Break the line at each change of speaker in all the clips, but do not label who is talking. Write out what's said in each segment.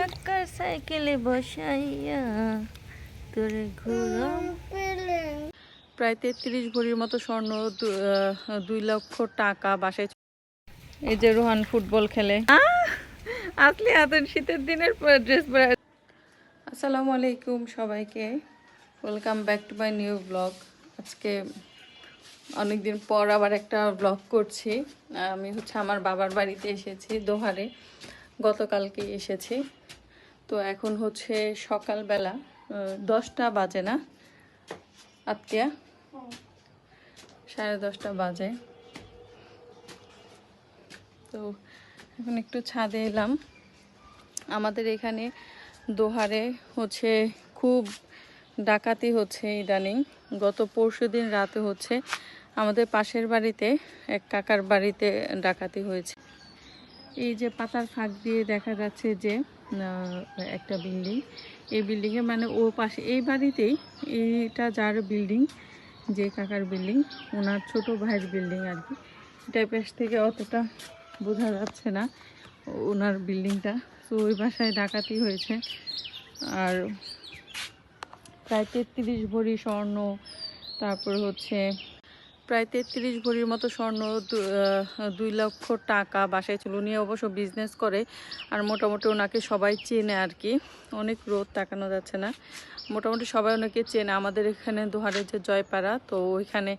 চাক্কার সাইকেলে বসাইয়া তোর ঘুরম প্রায় তেত্রিশ ভরির মতো স্বর্ণ দুই লক্ষ টাকা বাসায় এই যে রোহান ফুটবল খেলে। আসলে হাতের শীতের দিনের ড্রেস পরে। আসসালামু আলাইকুম সবাইকে। Welcome back to my new blog আজকে অনেকদিন পর আবার একটা ব্লগ করছি। আমি হচ্ছে আমার বাবার বাড়িতে এসেছি দোহারে। গতকালকে এসেছি। তো এখন হচ্ছে সকালবেলা দশটা বাজে না? আত্মীয়া সাড়ে দশটা বাজে। তো এখন একটু ছাদে এলাম। আমাদের এখানে দোহারে হচ্ছে খুব ডাকাতি হচ্ছে ইদানিং। গত পরশু দিন রাতে হচ্ছে আমাদের পাশের বাড়িতে এক কাকার বাড়িতে ডাকাতি হয়েছে। এই যে পাতার ফাঁক দিয়ে দেখা যাচ্ছে যে একটা বিল্ডিং। এই বিল্ডিংয়ে মানে ও পাশে, এই বাড়িতেই এইটা যার বিল্ডিং, যে কাকার বিল্ডিং, ওনার ছোট ভাইয়ের বিল্ডিং আর কি। এটা পেশ থেকে অতটা বোঝা যাচ্ছে না ওনার বিল্ডিংটা। তো ওই বাসায় ডাকাতি হয়েছে। আর প্রায় তেত্রিশ ভরি স্বর্ণ, তারপর হচ্ছে প্রায় তেত্রিশ ভরির মতো স্বর্ণ দুই লক্ষ টাকা বাসায় ছিল। উনি অবশ্য বিজনেস করে আর মোটামুটি ওনাকে সবাই চেনে আর কি। অনেক রোদ তাকানো যাচ্ছে না। মোটামুটি সবাই ওনাকে চেনে। আমাদের এখানে দুহারের যে জয়পাড়া, তো ওইখানে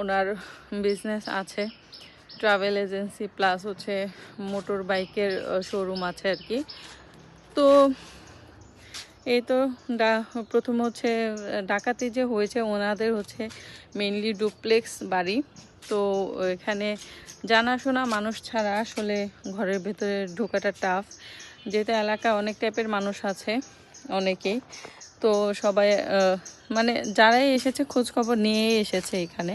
ওনার বিজনেস আছে। ট্রাভেল এজেন্সি প্লাস হচ্ছে মোটর বাইকের শোরুম আছে আর কি। তো এই তো প্রথম হচ্ছে, ডাকাতি যে হয়েছে, ওনাদের হচ্ছে মেনলি ডুপ্লেক্স বাড়ি। তো এখানে জানাশোনা মানুষ ছাড়া আসলে ঘরের ভেতরে ঢোকাটা টাফ যেহেতু এলাকা অনেক টাইপের মানুষ আছে, অনেকেই। তো সবাই মানে যারাই এসেছে খোঁজ খবর নিয়েই এসেছে এখানে।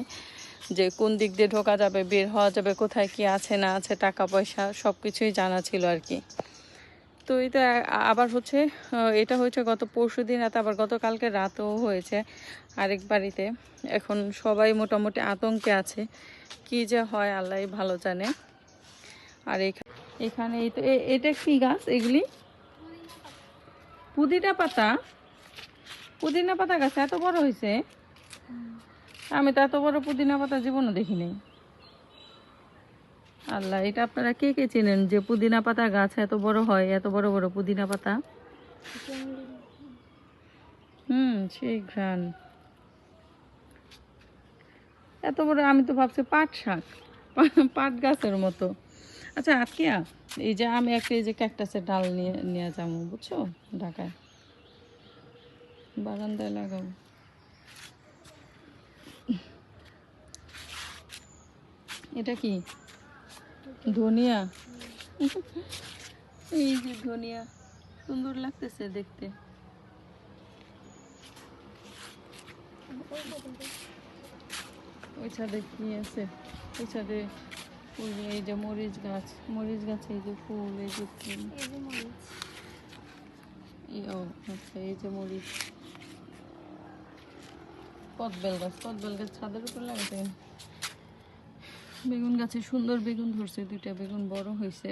যে কোন দিক দিয়ে ঢোকা যাবে, বের হওয়া যাবে, কোথায় কি আছে, না আছে টাকা পয়সা সব কিছুই জানা ছিল আর কি। তো এটা আবার হচ্ছে এটা হয়েছে গত পরশু দিন রাতে, আবার গতকালকে রাতেও হয়েছে আরেক বাড়িতে। এখন সবাই মোটামুটি আতঙ্কে আছে, কি যে হয় আল্লাহ ভালো জানে। আর এখা- এখানে এই তো এটা কি গাছ এগুলি? পুদিনা পাতা। পুদিনা পাতা গাছ এত বড় হয়েছে? আমি তো এত বড় পুদিনা পাতা জীবনও দেখিনি। আল্লাহ, এটা আপনারা কে কে চেনেন যে পুদিনা পাতা গাছ এত বড় হয়, এত বড় বড় পুদিনা পাতা? হুম, সেই ঘ্রাণ। এত বড়, আমি তো ভাবছি পাট শাক, পাট গাছের মতো। আচ্ছা আজকিয়া এই যে আমি একটা, এই যে ক্যাকটাসের ডাল নিয়ে নিয়ে যাব, বুঝছ? ঢাকায়। বারান্দায় লাগাবো। এটা কি? ধনিয়া? এই যে ধনিয়া সুন্দর লাগতেছে দেখতে। ওই ছাদে কি আছে? ওই ছাদে যে এই যে মরিচ গাছ। মরিচ গাছে এই যে ফুল এই যে ফুল। আচ্ছা এই যে মরিচ। কদবেল গাছ কদবেল গাছ ছাদের উপর লাগাতে বেগুন গাছে সুন্দর বেগুন ধরছে, দুইটা বেগুন বড় হয়েছে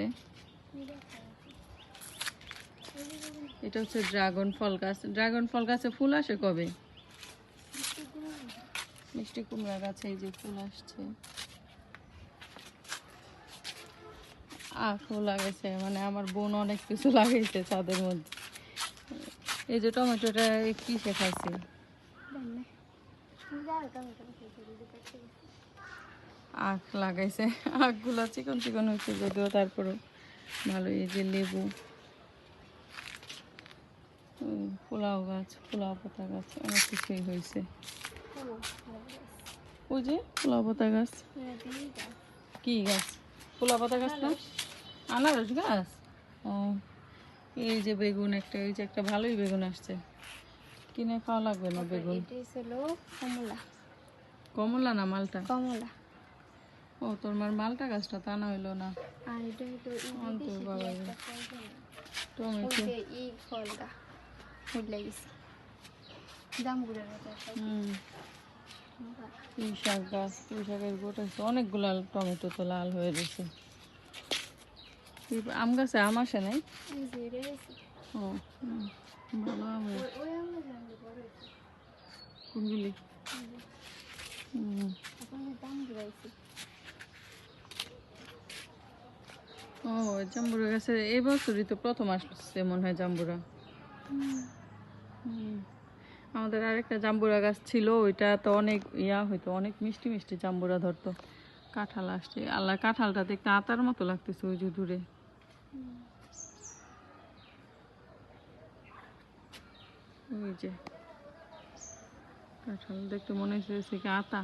এটা হচ্ছে ড্রাগন ফল গাছ। ড্রাগন ফল গাছে ফুল আসে কবে? মিষ্টি কুমড়া গাছে এই যে ফুল আসছে। আখও লাগাইছে মানে আমার বোন অনেক কিছু লাগাইছে ছাদের মধ্যে। এই যে টমেটোটা কি শেখাইছে আখ লাগাইছে। আখগুলো চিকন চিকন হয়েছে যদিও তারপরে ভালো এই যে লেবু। পোলাও গাছ পোলাও পাতা গাছ অনেক কিছুই হয়েছে ওই যে পোলাও পাতা গাছ। কি গাছ? পোলাও পাতা গাছ না? আনারস গাছ? ও এই যে বেগুন একটা এই যে একটা ভালোই বেগুন আসছে। কিনে খাওয়া লাগবে না বেগুন?
কমলা।
কমলা না মালটা?
কমলা।
ও তোর মার মালটা গাছটা তা না হইল না।
আর এটা হলো
অন্তর বাবা টমেটো।
ফলটা দাম
হুম। পুঁই শাক গাছ পুঁই শাকের গোটা অনেকগুলো টমেটো তো লাল হয়ে গেছে। আম গাছে আম আসে নাই। ও ভালো আম কোনগুলি? হুম,
দাম ঘুরাইছি
ও, জাম্বুরা গাছে এই বছরই তো প্রথম আসছে মনে হয় জাম্বুরা। আমাদের আরেকটা জাম্বুরা গাছ ছিল, ওইটা তো অনেক ইয়া হইতো, অনেক মিষ্টি মিষ্টি জাম্বুরা ধরতো। কাঁঠাল আসছে। আল্লাহ, কাঁঠালটা দেখতে আতার মতো লাগতেছে ওই যে দূরে। ওই যে কাঁঠাল দেখতে মনে হচ্ছে কি আতা।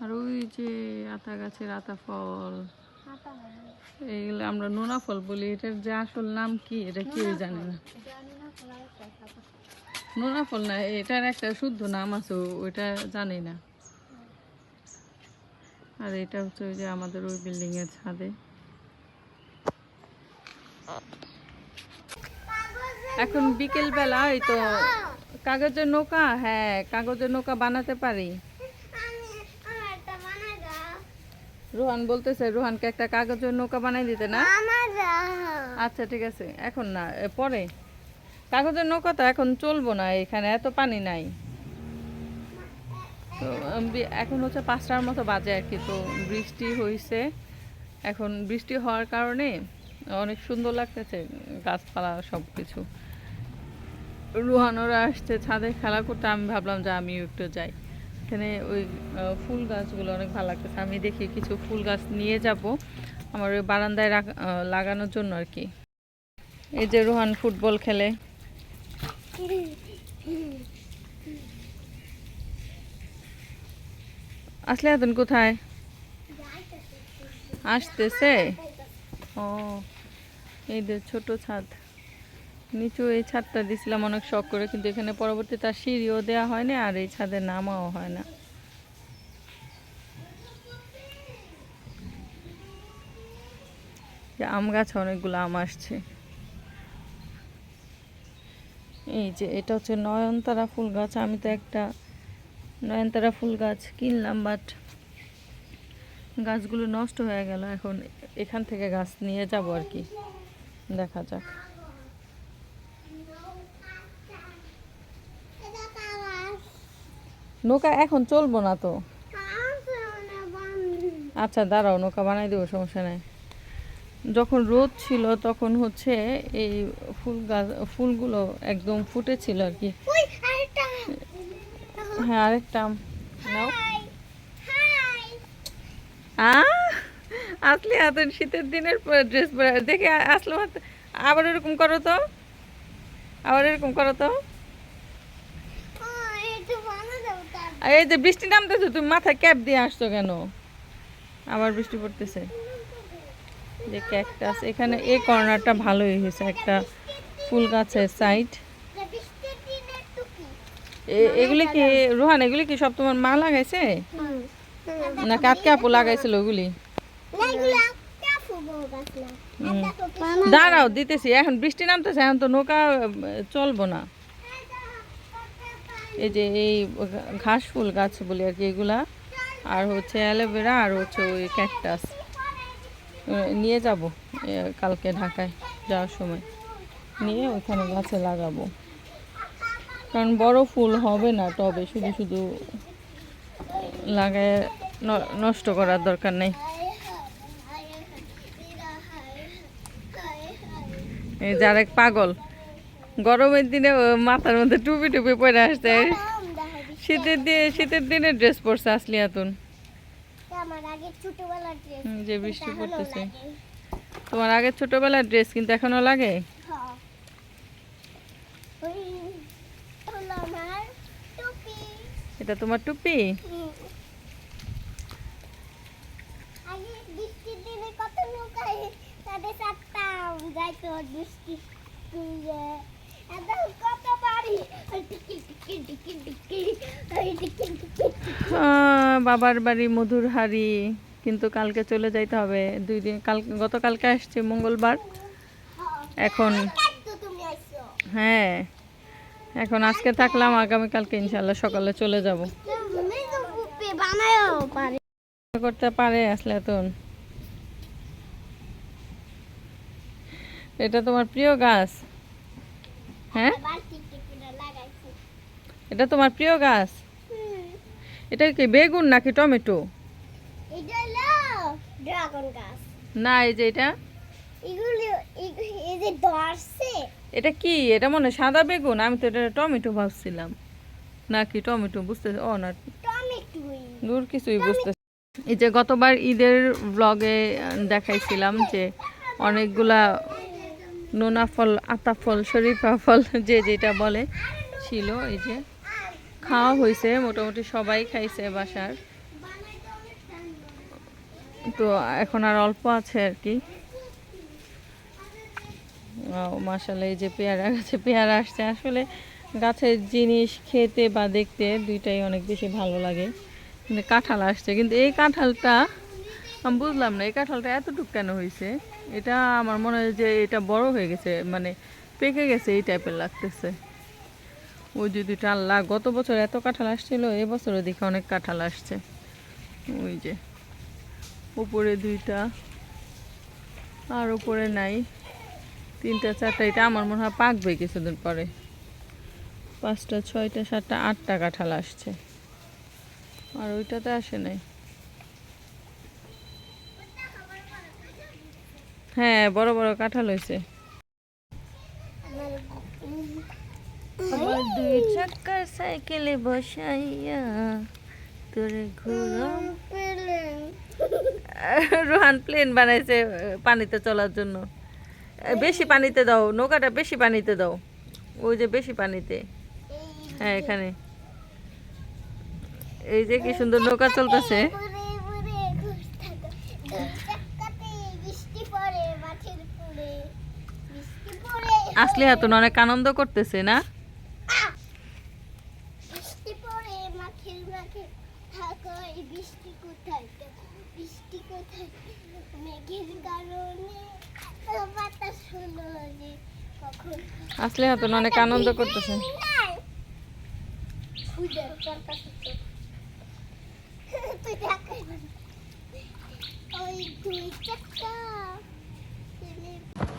আর ওই যে আতা গাছের আতা ফল। এইগুলো আমরা নোনা ফল বলি এটার যে আসল নাম কি এটা কেউ জানে না। নোনা ফল না এটার একটা শুদ্ধ নাম আছে ওইটা জানি না। আর এটা হচ্ছে ওই যে আমাদের ওই বিল্ডিং এর ছাদে। এখন বিকেল বেলা এই তো কাগজের নৌকা? হ্যাঁ কাগজের নৌকা বানাতে পারি। রোহান বলতেছে রোহানকে একটা কাগজের নৌকা বানাই দিতে না? আচ্ছা ঠিক আছে। এখন না পরে। কাগজের নৌকা তো এখন চলবো না এখানে এত পানি নাই। তো এখন হচ্ছে পাঁচটার মতো বাজে আর কি তো বৃষ্টি হয়েছে এখন বৃষ্টি হওয়ার কারণে অনেক সুন্দর লাগতেছে গাছপালা সব কিছু রুহানোরা আসছে ছাদে খেলা করতে আমি ভাবলাম যে আমিও একটু যাই। এখানে ওই ফুল গাছগুলো অনেক ভালো লাগতেছে। আমি দেখি কিছু ফুল গাছ নিয়ে যাব আমার ওই বারান্দায় লাগানোর জন্য আর কি। এই যে রোহান ফুটবল খেলে। আসলে এখন কোথায়? আসতেছে? ও, এই যে ছোট ছাদ। নিচু এই ছাদটা দিছিলাম, অনেক শখ করে, কিন্তু এখানে পরবর্তী তার সিঁড়িও দেওয়া হয় না আর এই ছাদে নামাও হয় না। আম গাছে অনেকগুলো আম আসছে। এই যে এটা হচ্ছে নয়নতারা ফুল গাছ, আমি তো একটা নয়নতারা ফুল গাছ কিনলাম বাট গাছগুলো নষ্ট হয়ে গেল, এখন এখান থেকে গাছ নিয়ে যাব আর কি। দেখা যাক। নৌকা এখন চলবো না তো? আচ্ছা দাঁড়াও নৌকা বানাই দেবো সমস্যা নাই। যখন রোদ ছিল তখন হচ্ছে এই ফুল গাছ ফুলগুলো একদম ফুটেছিল আর কি। হ্যাঁ আরেকটা নাও। আসলে এত শীতের দিনের ড্রেস পরে দেখে আসলো আবার এরকম করো তো। আবার এরকম করো তো। আর এই যে বৃষ্টি নামতেছে তুমি মাথায় ক্যাপ দিয়ে আসছো কেন? আবার বৃষ্টি পড়তেছে। যে ক্যাকটাস এখানে এই কর্নারটা ভালোই হয়েছে একটা ফুল গাছের সাইড এগুলি কি রোহান এগুলি কি সব তোমার মা লাগাইছে? না কাটকে আপু লাগাইছিল ওগুলি। দাঁড়াও দিতেছি। এখন বৃষ্টি নামতেছে এখন তো নৌকা চলবো না। এই যে এই ঘাস ফুল গাছ বলি আর কি এগুলা। আর হচ্ছে অ্যালোভেরা আর হচ্ছে ওই ক্যাকটাস। নিয়ে যাব কালকে ঢাকায় যাওয়ার সময়। নিয়ে ওখানে গাছে লাগাবো। কারণ বড় ফুল হবে না টবে, শুধু শুধু লাগায় নষ্ট করার দরকার নেই। যার পাগল। গরমের দিনে মাথার মধ্যে টুপি টুপি পরে আসছে। শীতের দিনে শীতের দিনে ড্রেস পরছে আসলি হুম, যে বৃষ্টি পড়তেছে। তোমার আগে ছোটবেলার ড্রেস কিন্তু এখনও লাগে? এটা তোমার টুপি?
কত নৌকায় তাদের যাইতো বৃষ্টি স্কুলে এখন কত বাড়ি ওই টিকি টিকি টিকি টিকি ওই টিকি টিকি
আহ, বাবার বাড়ি মধুর হাড়ি কিন্তু কালকে চলে যাইতে হবে। দুই দিন, কাল, গতকালকে আসছে মঙ্গলবার। এখন হ্যাঁ এখন আজকে থাকলাম, আগামীকালকে ইনশাল্লাহ সকালে চলে যাব। করতে পারে আসলে এখন এটা তোমার প্রিয় গাছ? হ্যাঁ? এটা তোমার প্রিয় গাছ? এটা কি বেগুন নাকি টমেটো? না এই যে এটা? এটা কি? এটা মনে সাদা বেগুন? আমি তো এটা টমেটো ভাবছিলাম। নাকি টমেটো বুঝতে ও না। দূর কিছুই বুঝতে এই যে গতবার ঈদের ব্লগে দেখাইছিলাম যে অনেকগুলা নোনা ফল আতা ফল শরীফা ফল যে যেটা বলে ছিল এই যে। খাওয়া হয়েছে, মোটামুটি সবাই খাইছে বাসার। তো এখন আর অল্প আছে আর কি। মাসাল্লাহ এই যে পেয়ারা গাছে, পেয়ারা আসছে। আসলে গাছের জিনিস খেতে বা দেখতে দুইটাই অনেক বেশি ভালো লাগে। কিন্তু কাঁঠাল আসছে, কিন্তু এই কাঁঠালটা, আমি বুঝলাম না, এই কাঁঠালটা এতটুকু কেন হয়েছে? এটা আমার মনে হয় যে এটা বড় হয়ে গেছে মানে পেকে গেছে, এই টাইপের লাগতেছে। ওই যে দুইটা আল্লাহ, গত বছর এত কাঁঠাল আসছিল এবছরও দেখে অনেক কাঁঠাল আসছে। ওই যে, উপরে দুইটা, আর উপরে নাই। তিনটা, চারটা, এটা আমার মনে হয় পাকবে কিছুদিন পরে। পাঁচটা, ছয়টা, সাতটা, আটটা কাঁঠাল আসছে। আর ওইটাতে আসে নাই। হ্যাঁ বড় বড় কাঁঠাল হয়েছে। আমার দুই চাক্কার সাইকেলে বসাইয়া তোরে রোহান প্লেন। বানাইছে পানিতে চলার জন্য। বেশি পানিতে দাও নৌকাটা বেশি পানিতে দাও। ওই যে বেশি পানিতে। হ্যাঁ এখানে। এই যে কি সুন্দর নৌকা চলতেছে। আসলে হাতুন অনেক আনন্দ করতেছে না
বৃষ্টি পড়ে মাঠের মাঠে থাকো এই বৃষ্টি কোথায় বৃষ্টি কোথায় মেঘের কারণে এত বাতাস হলো যে কখন
আসলে হাতুন অনেক আনন্দ করতেছে
তুই দেখ, তোর কাছে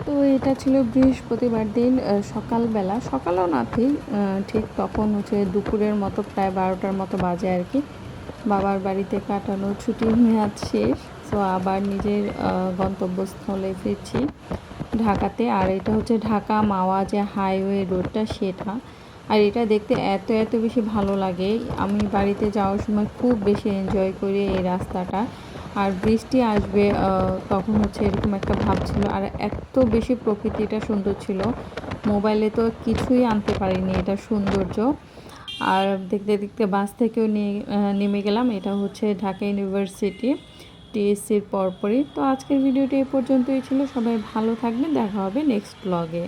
তো।
এটা ছিল বৃহস্পতিবার দিন সকালবেলা। সকালও না ঠিক তখন হচ্ছে দুপুরের মতো প্রায় বারোটার মতো বাজে আর কি। বাবার বাড়িতে কাটানো ছুটির মেয়াদ শেষ। তো আবার নিজের গন্তব্যস্থলে ফিরছি ঢাকাতে। আর এটা হচ্ছে ঢাকা মাওয়া যে হাইওয়ে রোডটা, সেটা। আর এটা দেখতে এত এত বেশি ভালো লাগে। আমি বাড়িতে যাওয়ার সময় খুব বেশি এনজয় করি এই রাস্তাটা। আর বৃষ্টি আসবে তখন হচ্ছে এরকম একটা ভাব ছিল। আর এত বেশি প্রকৃতিটা সুন্দর ছিল। মোবাইলে তো কিছুই আনতে পারিনি, এটা সৌন্দর্য। আর দেখতে দেখতে বাস থেকেও নিয়ে নেমে গেলাম। এটা হচ্ছে ঢাকা ইউনিভার্সিটি। টিএসসির পরপরই। তো আজকের ভিডিওটি এ পর্যন্তই ছিল। সবাই ভালো থাকবেন। দেখা হবে নেক্সট ব্লগে